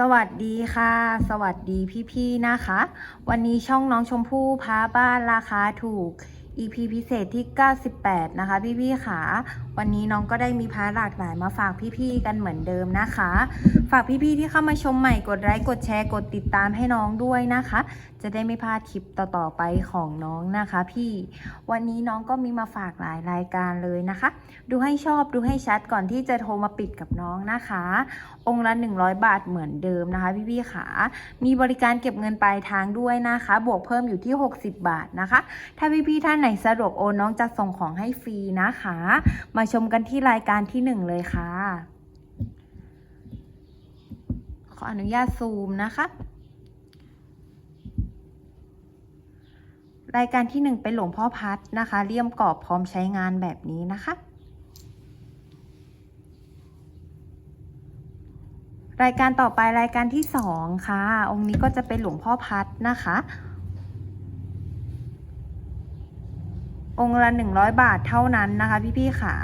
สวัสดีค่ะ สวัสดีพี่ๆนะคะ วันนี้ช่องน้องชมพู่พาบ้านราคาถูก EP พิเศษที่ 98 นะคะ พี่ๆค่ะ วันนี้น้องก็ได้มีพาหลากหลายมาฝากพี่ๆกันเหมือนเดิมนะคะ ฝากพี่ๆที่เข้ามาชมใหม่กดไลค์กดแชร์กดติดตามให้น้องด้วยนะคะ จะได้ไม่พลาดคลิปต่อๆไปของน้องนะคะ พี่วันนี้น้องก็มีมาฝากหลายรายการเลยนะคะ ดูให้ชอบดูให้ชัดก่อนที่จะโทรมาปิดกับน้องนะคะ องค์ละ 100 บาทเหมือนเดิมนะคะ พี่ๆขามีบริการเก็บเงินปลายทางด้วยนะคะ บวกเพิ่มอยู่ที่ 60 บาทนะคะ ถ้าพี่ๆท่านไหนสะดวกโอนน้องจะส่งของให้ฟรีนะคะ มาาชมกันที่รายการที่1เลยค่ะ ขออนุญาตซูมนะคะ รายการที่1เป็นหลวงพ่อพัดนะคะ เลี่ยมกรอบพร้อมใช้งานแบบนี้นะคะ รายการต่อไปรายการที่สองค่ะ องค์นี้ก็จะเป็นหลวงพ่อพัดนะคะ องค์ละ 100 บาทเท่านั้นนะคะพี่ๆขา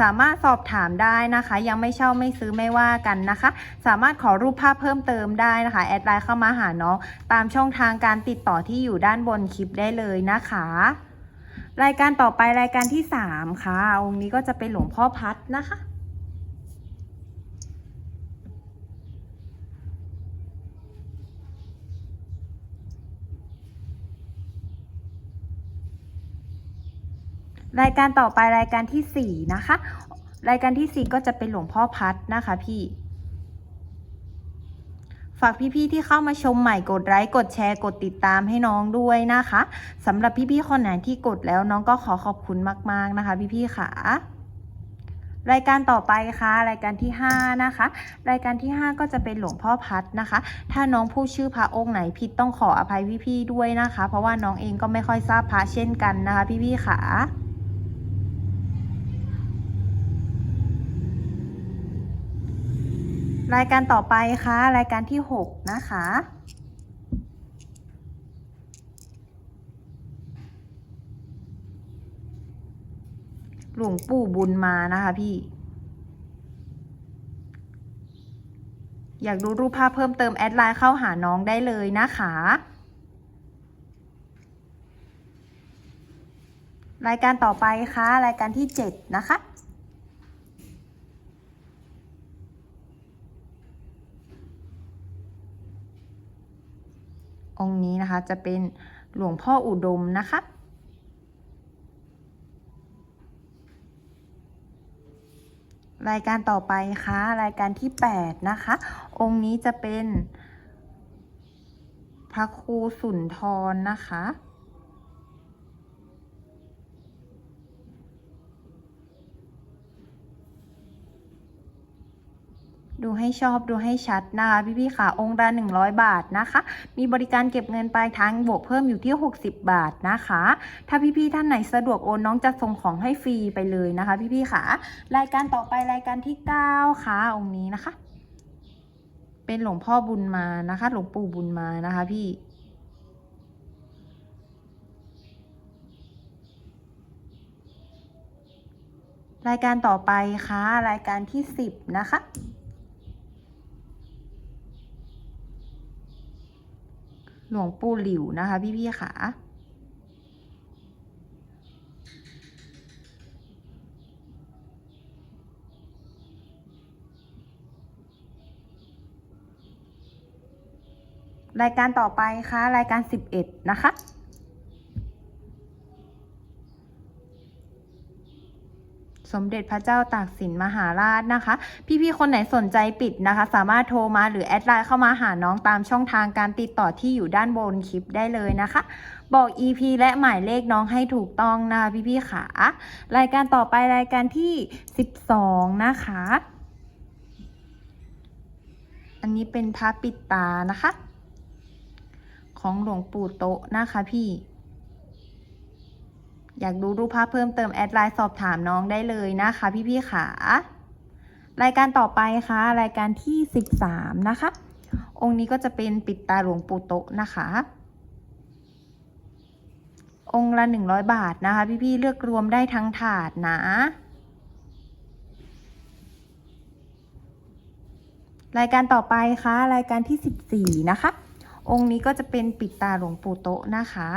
สามารถสอบถามได้นะคะ ยังไม่เช่าไม่ซื้อไม่ว่ากันนะคะ สามารถขอรูปภาพเพิ่มเติมได้นะคะ แอดไลน์เข้ามาหาน้อง ตามช่องทางการติดต่อที่อยู่ด้านบนคลิปได้เลยนะคะ รายการต่อไปรายการที่สามค่ะ องค์นี้ก็จะเป็นหลวงพ่อพัดนะคะ รายการต่อไปรายการที่สี่นะคะ รายการที่สี่ก็จะเป็นหลวงพ่อพัดนะคะพี่ ฝากพี่ๆที่เข้ามาชมใหม่กดไลค์กดแชร์กดติดตามให้น้องด้วยนะคะสำหรับพี่ๆคนไหนที่กดแล้วน้องก็ขอขอบคุณมาก ๆนะคะ พี่ๆค่ะรายการต่อไปค่ะ รายการที่ 5 นะคะ รายการที่ 5 ก็จะเป็นหลวงพ่อพัดนะคะ ถ้าน้องพูดชื่อพระองค์ไหนผิดต้องขออภัยพี่ๆด้วยนะคะ เพราะว่าน้องเองก็ไม่ค่อยทราบพระเช่นกันนะคะ พี่ๆค่ะ รายการต่อไปค่ะ รายการที่ 6 นะคะ หลวงปู่บุญมานะคะพี่ อยากดูรูปภาพเพิ่มเติมแอดไลน์เข้าหาน้องได้เลยนะคะ รายการต่อไปค่ะ รายการที่ 7 นะคะ องค์นี้นะคะจะเป็นหลวงพ่ออุดมนะคะรายการต่อไปค่ะรายการที่ 8 นะคะ องค์นี้จะเป็น พระครูสุนทรนะคะ ดูให้ชอบดูให้ชัดนะคะพี่ๆค่ะองค์ละ100 บาทนะคะ มีบริการเก็บเงินปลายทางบวกเพิ่มอยู่ที่ 60 บาทนะคะ ถ้าพี่ๆท่านไหนสะดวกโอนน้องจะส่งของให้ฟรีไปเลยนะคะ พี่ๆค่ะ รายการต่อไปรายการที่ 9 ค่ะ องค์นี้นะคะ เป็นหลวงพ่อบุญมานะคะ หลวงปู่บุญมานะคะ พี่รายการต่อไปค่ะ รายการที่ 10 นะคะ หลวงปู่หลิวนะคะ พี่ๆค่ะรายการต่อไปค่ะ รายการ 11 นะคะ สมเด็จพระเจ้าตากสินมหาราชนะคะ พี่ๆคนไหนสนใจปิดนะคะ สามารถโทรมาหรือแอดไลน์เข้ามาหาน้องตามช่องทางการติดต่อที่อยู่ด้านบนคลิปได้เลยนะคะ บอก EP และหมายเลขน้องให้ถูกต้องนะคะพี่ๆค่ะ รายการต่อไปรายการที่ 12 นะคะ อันนี้เป็นพระปิดตานะคะ ของหลวงปู่โตนะคะพี่ อยากดูรูปภาพเพิ่มเติมแอดไลน์สอบถามน้องได้เลยนะคะพี่ๆค่ะ รายการต่อไปค่ะ รายการที่ 13 นะคะ องค์นี้ก็จะเป็นปิดตาหลวงปู่โตะนะคะ องค์ละ 100 บาทนะคะ พี่ๆเลือกรวมได้ทั้งถาดนะรายการต่อไปคะรายการที่ 14 นะคะ องค์นี้ก็จะเป็นปิดตาหลวงปู่โตะนะคะ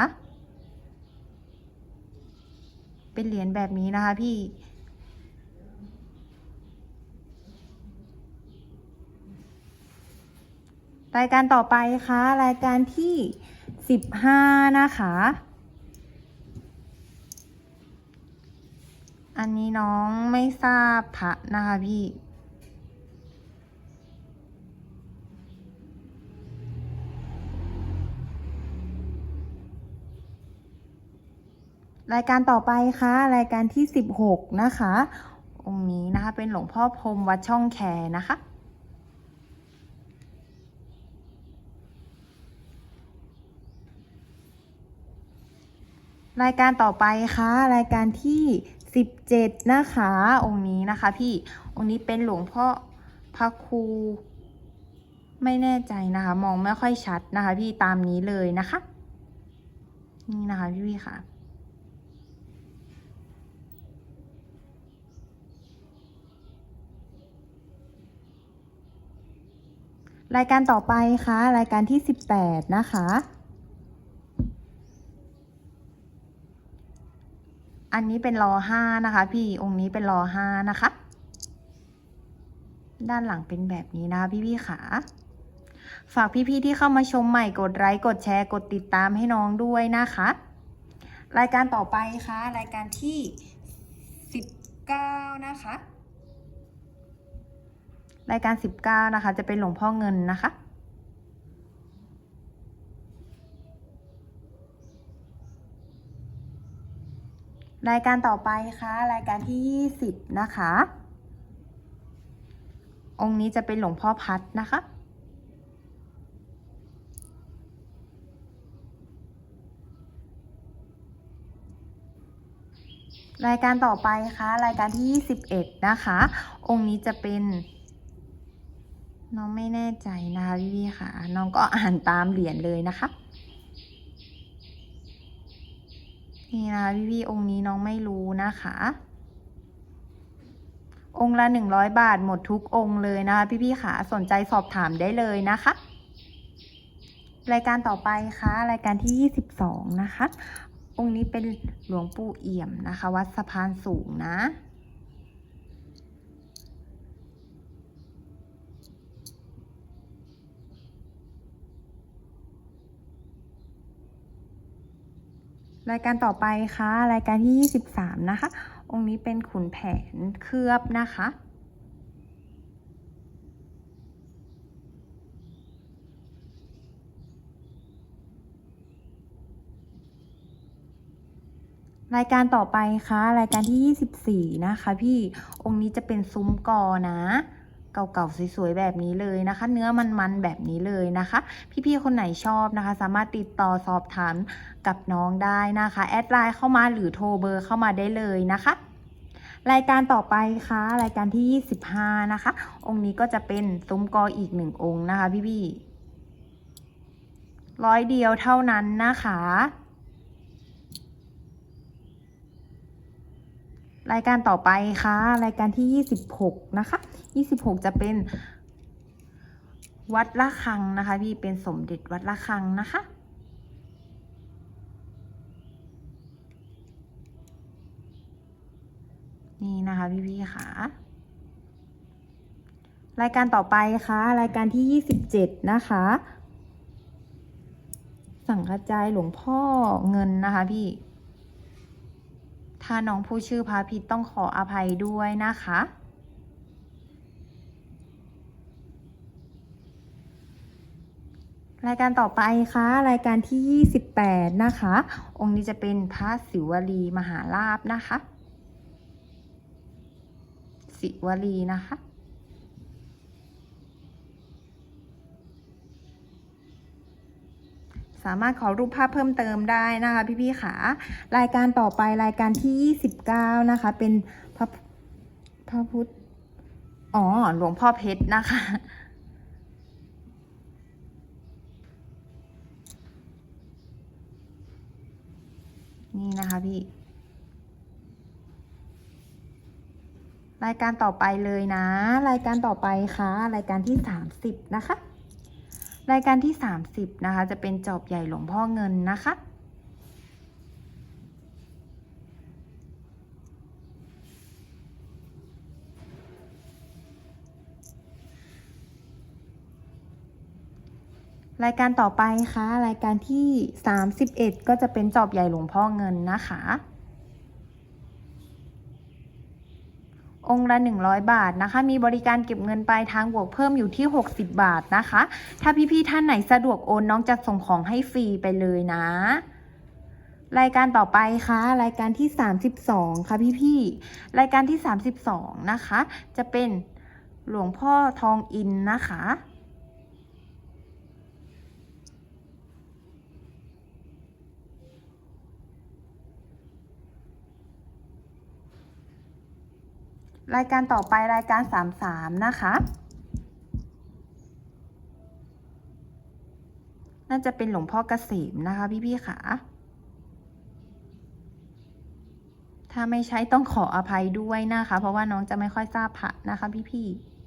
เป็นเหรียญแบบนี้นะคะพี่ รายการต่อไปคะรายการที่ 15 นะคะ อันนี้น้องไม่ทราบพระนะคะพี่ รายการต่อไปคะรายการที่ 16 นะคะ องค์นี้นะคะ เป็นหลวงพ่อพรมวัดช่องแคนะคะ รายการต่อไปคะรายการที่ 17 นะคะ องค์นี้นะคะพี่ องค์นี้เป็นหลวงพ่อพระครูไม่แน่ใจนะคะ มองไม่ค่อยชัดนะคะ พี่ตามนี้เลยนะคะ นี่นะคะพี่พี่ค่ะ รายการต่อไปคะรายการที่ 18 นะคะ อันนี้เป็นรอห้านะคะ พี่องค์นี้เป็นรอห้านะคะ ด้านหลังเป็นแบบนี้นะคะพี่พี่ขาฝากพี่ๆที่เข้ามาชมใหม่กดไลค์กดแชร์กดติดตามให้น้องด้วยนะคะ รายการต่อไปค่ะ รายการที่ 19 นะคะ รายการ 19 นะคะ จะเป็นหลวงพ่อเงินนะคะ รายการต่อไปคะรายการที่ 20 นะคะ องค์นี้จะเป็นหลวงพ่อพัดนะคะรายการต่อไปค่ะ รายการที่ 21 นะคะ องค์นี้จะเป็น น้องไม่แน่ใจนะคะพี่ๆค่ะ น้องก็อ่านตามเหรียญเลยนะคะ นี่นะคะพี่ๆองค์นี้น้องไม่รู้นะคะ องค์ละหนึ่งร้อยบาทหมดทุกองค์เลยนะคะพี่ๆค่ะ สนใจสอบถามได้เลยนะคะ รายการต่อไปคะรายการที่22นะคะ องค์นี้เป็นหลวงปู่เอี่ยมนะคะ วัดสะพานสูงนะ รายการต่อไปคะรายการที่ 23 นะคะ องค์นี้เป็นขุนแผนเคลือบนะคะ รายการต่อไปค่ะ รายการที่ 24 นะคะ พี่องค์นี้จะเป็นซุ้มกอนะ เก่าๆสวยๆแบบนี้เลยนะคะ เนื้อมันๆแบบนี้เลยนะคะ พี่ๆคนไหนชอบนะคะ สามารถติดต่อสอบถามกับน้องได้นะคะ แอดไลน์เข้ามาหรือโทรเบอร์เข้ามาได้เลยนะคะ รายการต่อไปคะรายการที่ 25 นะคะ องค์นี้ก็จะเป็นซุ้มกออีกหนึ่งองค์นะคะ พี่ๆร้อยเดียวเท่านั้นนะคะ รายการต่อไปคะรายการที่ 26 นะคะ 26 จะเป็นวัดละคังนะคะ พี่เป็นสมเด็จวัดละคังนะคะ นี่นะคะพี่พี่ๆค่ะ รายการต่อไปคะรายการที่ 27 นะคะ สังกระจายหลวงพ่อเงินนะคะพี่ ถ้าน้องผู้ชื่อพาผิดต้องขออภัยด้วยนะคะ รายการต่อไปคะรายการที่ 28 นะคะ องค์นี้จะเป็นพระศิวลีมหาลาบนะคะ ศิวลีนะคะ สามารถขอรูปภาพเพิ่มเติมได้นะคะพี่ๆค่ะรายการต่อไปรายการที่ 29 นะคะ เป็นพระพระพุทธอ๋อหลวงพ่อเพชรนะคะนี่นะคะพี่ รายการต่อไปเลยนะ รายการต่อไปค่ะ รายการที่ 30 นะคะ รายการที่ 30 นะคะ จะเป็นจอบใหญ่หลวงพ่อเงินนะคะ รายการต่อไปค่ะ รายการที่ 31 ก็จะเป็นจอบใหญ่หลวงพ่อเงินนะคะ อ งละ 100 บาทนะคะ มีบริการเก็บเงินปลายทางบวกเพิ่มอยู่ที่ 60 บาทนะคะ ถ้าพี่ๆท่านไหนสะดวกโอนน้องจะส่งของให้ฟรีไปเลยนะรายการต่อไปค่ะ รายการที่ 32 ค่ะพี่ๆรายการที่ 32 นะคะ จะเป็นหลวงพ่อทองอินนะคะ รายการต่อไปรายการ 33 นะคะ น่าจะเป็นหลวงพ่อเกษมนะคะ พี่ๆค่ะ ถ้าไม่ใช้ต้องขออภัยด้วยนะคะ เพราะว่าน้องจะไม่ค่อยทราบพระนะคะ พี่ๆ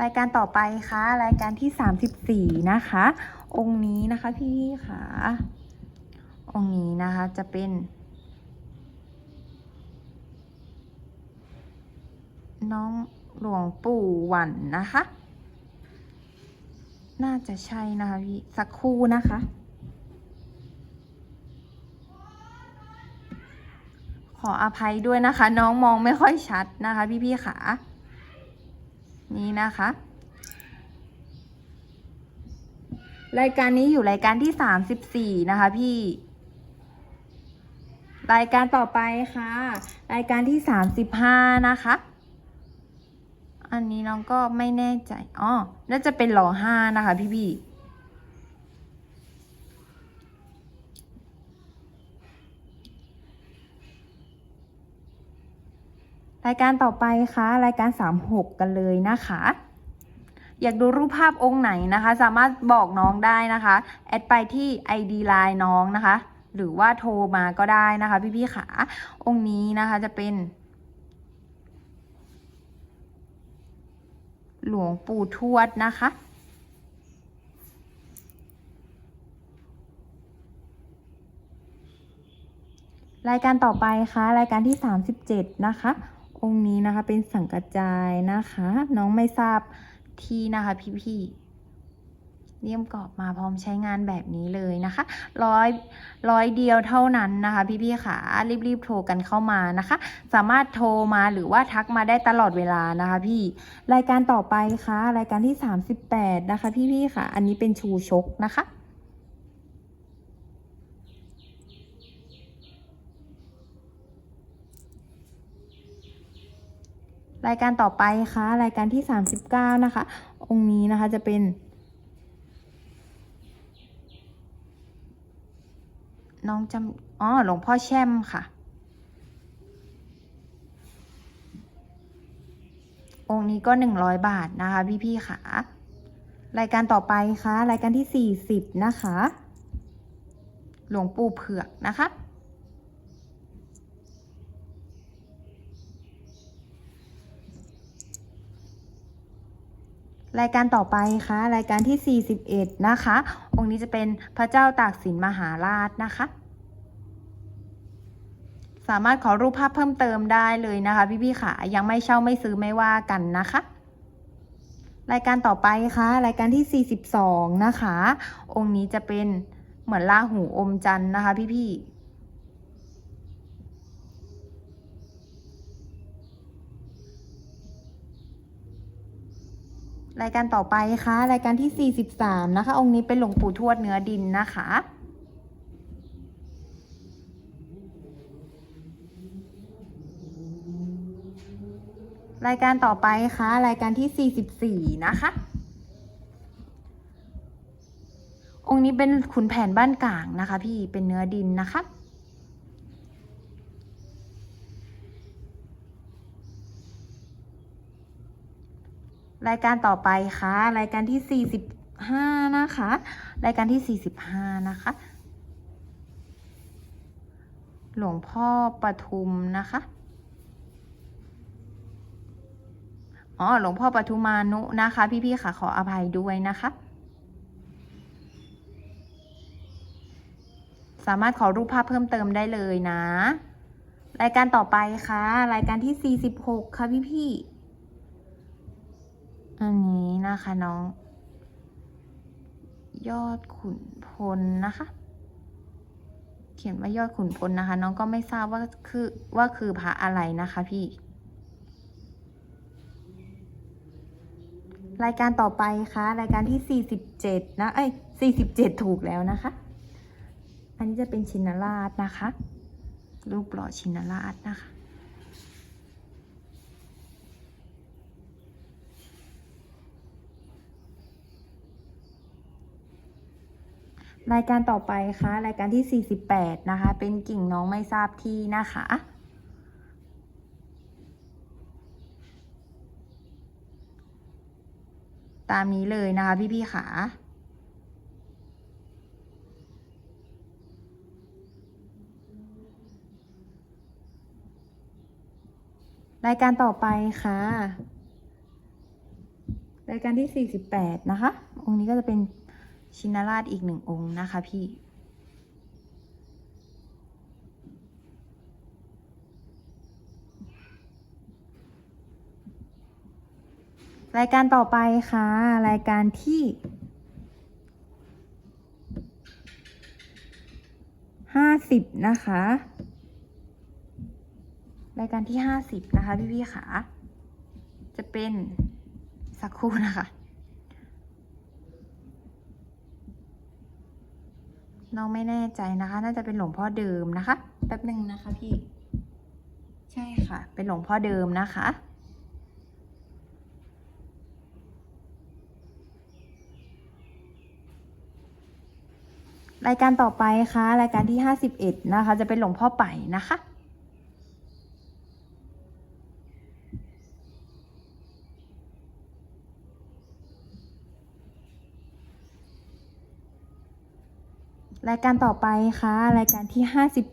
รายการต่อไปค่ะ รายการที่ 34 นะคะ องค์นี้นะคะพี่ค่ะ องค์นี้นะคะจะเป็นน้องหลวงปู่หวันนะคะ น่าจะใช่นะคะพี่สักครู่นะคะ ขออภัยด้วยนะคะ น้องมองไม่ค่อยชัดนะคะ พี่ๆค่ะนี่นะคะ รายการนี้อยู่รายการที่สามสิบสี่นะคะพี่ รายการต่อไปค่ะ รายการที่สามสิบห้านะคะ อันนี้น้องก็ไม่แน่ใจอ๋อน่าจะเป็นหล่อห้านะคะพี่พี่รายการต่อไปค่ะ รายการสามหกกันเลยนะคะ อยากดูรูปภาพองค์ไหนนะคะ สามารถบอกน้องได้นะคะ แอดไปที่ ID Line น้องนะคะ หรือว่าโทรมาก็ได้นะคะ พี่ๆขาองค์นี้นะคะจะเป็น หลวงปู่ทวดนะคะรายการต่อไปค่ะ รายการที่ 37 นะคะ องค์นี้นะคะเป็นสังกัจจายนะคะ น้องไม่ทราบที่นะคะพี่ๆ เลี่ยมกรอบมาพร้อมใช้งานแบบนี้เลยนะคะร้อยร้อยเดียวเท่านั้นนะคะ พี่ๆค่ะรีบๆโทรกันเข้ามานะคะ สามารถโทรมาหรือว่าทักมาได้ตลอดเวลานะคะ พี่รายการต่อไปค่ะ รายการที่ 38 นะคะ พี่ๆค่ะ อันนี้เป็นชูชกนะคะรายการต่อไปค่ะ รายการที่ 39 นะคะ องค์นี้นะคะจะเป็น น้องจำอ๋อหลวงพ่อแช่มค่ะ องค์นี้ก็หนึ่งร้อยบาทนะคะพี่ๆค่ะ รายการต่อไปค่ะ รายการที่สี่สิบนะคะ หลวงปู่เผือกนะคะ รายการต่อไปค่ะ รายการที่ 41 นะคะ องค์นี้จะเป็นพระเจ้าตากสินมหาราชนะคะ สามารถขอรูปภาพเพิ่มเติมได้เลยนะคะพี่ๆค่ะ ยังไม่เช่าไม่ซื้อไม่ว่ากันนะคะ รายการต่อไปค่ะ รายการที่ 42 นะคะ องค์นี้จะเป็นเหมือนลาหูอมจันทร์นะคะพี่ๆ รายการต่อไปค่ะ รายการที่ 43 นะคะ องค์นี้เป็นหลวงปู่ทวดเนื้อดินนะคะ รายการต่อไปค่ะ รายการที่ 44 นะคะ องค์นี้เป็นขุนแผนบ้านกลางนะคะ พี่เป็นเนื้อดินนะคะ รายการต่อไปค่ะ รายการที่ 45 นะคะ รายการที่ 45 นะคะ หลวงพ่อปทุมนะคะอ๋อหลวงพ่อปทุมานุนะคะ พี่ๆค่ะขออภัยด้วยนะคะ สามารถขอรูปภาพเพิ่มเติมได้เลยนะ รายการต่อไปค่ะ รายการที่ 46 ค่ะพี่ๆ อันนี้นะคะน้อง ยอดขุนพลนะคะ เขียนว่ายอดขุนพลนะคะ น้องก็ไม่ทราบว่าคือว่าคือพระอะไรนะคะพี่ รายการต่อไปค่ะ รายการที่ 47 นะ เอ้ย 47 ถูกแล้วนะคะ อันนี้จะเป็นชินราชนะคะ รูปหล่อชินราชนะคะ รายการต่อไปค่ะ รายการที่ 48 นะคะ เป็นกิ่งน้องไม่ทราบที่นะคะ ตามนี้เลยนะคะพี่ๆค่ะรายการต่อไปค่ะ รายการที่ 48 นะคะ องค์นี้ก็จะเป็น ชินราชอีกหนึ่งองค์นะคะพี่ รายการต่อไปค่ะ รายการที่ห้าสิบนะคะ รายการที่ห้าสิบนะคะพี่ๆค่ะจะเป็นสักครู่นะคะ น้องไม่แน่ใจนะคะ น่าจะเป็นหลวงพ่อเดิมนะคะ แป๊บหนึ่งนะคะพี่ ใช่ค่ะ เป็นหลวงพ่อเดิมนะคะรายการต่อไปค่ะ รายการที่ 51 นะคะ จะเป็นหลวงพ่อไปนะคะ รายการต่อไปค่ะ รายการที่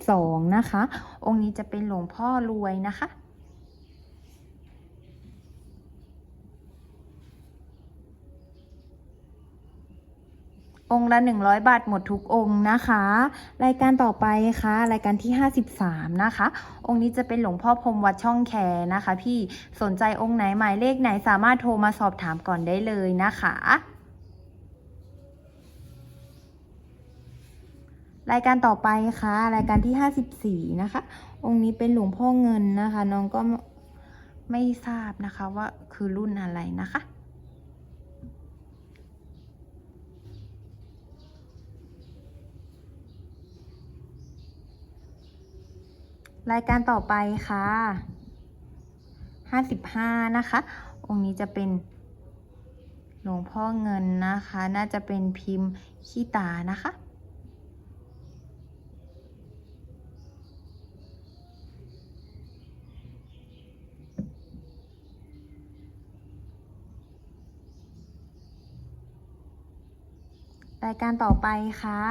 52 นะคะ องค์นี้จะเป็นหลวงพ่อรวยนะคะ องค์ละ 100 บาทหมดทุกองค์นะคะ รายการต่อไปค่ะ รายการที่ 53 นะคะ องค์นี้จะเป็นหลวงพ่อพรมวัดช่องแคนะคะ พี่สนใจองค์ไหนหมายเลขไหนสามารถโทรมาสอบถามก่อนได้เลยนะคะ รายการต่อไปค่ะ รายการที่54นะคะ องค์นี้เป็นหลวงพ่อเงินนะคะ น้องก็ไม่ทราบนะคะว่าคือรุ่นอะไรนะคะรายการต่อไปค่ะ 55 นะคะ องค์นี้จะเป็นหลวงพ่อเงินนะคะ น่าจะเป็นพิมพ์ขี้ตานะคะ รายการต่อไปค่ะ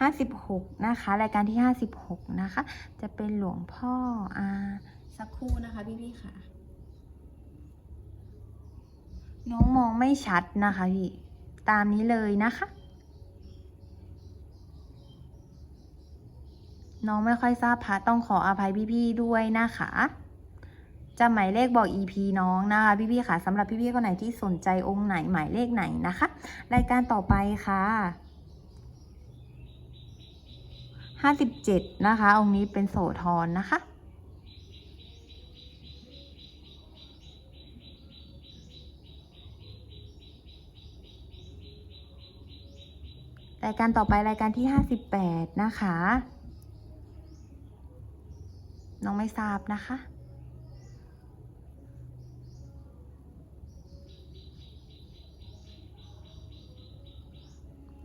56นะคะ รายการที่56นะคะ จะเป็นหลวงพ่ออาสักครู่นะคะพี่ๆค่ะ น้องมองไม่ชัดนะคะพี่ ตามนี้เลยนะคะ น้องไม่ค่อยทราบพระต้องขออภัยพี่ๆด้วยนะคะ จะหมายเลขบอก EP น้องนะคะพี่ๆค่ะสำหรับพี่ๆคนไหนที่สนใจองค์ไหนหมายเลขไหนนะคะ รายการต่อไปค่ะ57นะคะ องค์นี้เป็นโสธรนะคะรายการต่อไปรายการที่ 58 นะคะ น้องไม่ทราบนะคะ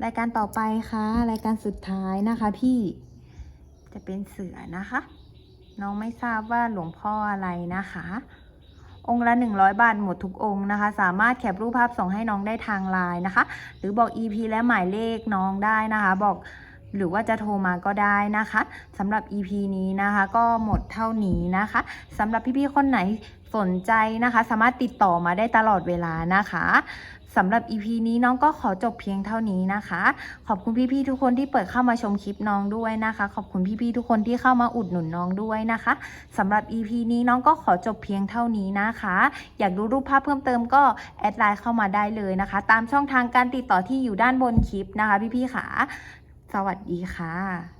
รายการต่อไปค่ะ รายการสุดท้ายนะคะพี่จะเป็นเสือนะคะ น้องไม่ทราบว่าหลวงพ่ออะไรนะคะ องค์ละ 100 บาทหมดทุกองค์นะคะ สามารถแคปรูปภาพส่งให้น้องได้ทางไลน์นะคะ หรือบอก EP และหมายเลขน้องได้นะคะ บอกหรือว่าจะโทรมาก็ได้นะคะสำหรับ EP นี้นะคะ ก็หมดเท่านี้นะคะสำหรับพี่ๆคนไหนสนใจนะคะ สามารถติดต่อมาได้ตลอดเวลานะคะ สำหรับ EP นี้น้องก็ขอจบเพียงเท่านี้นะคะ ขอบคุณพี่ๆทุกคนที่เปิดเข้ามาชมคลิปน้องด้วยนะคะ ขอบคุณพี่ๆทุกคนที่เข้ามาอุดหนุนน้องด้วยนะคะสำหรับ EP นี้น้องก็ขอจบเพียงเท่านี้นะคะ อยากดูรูปภาพเพิ่มเติมก็แอดไลน์เข้ามาได้เลยนะคะ ตามช่องทางการติดต่อที่อยู่ด้านบนคลิปนะคะ พี่ๆค่ะ สวัสดีค่ะ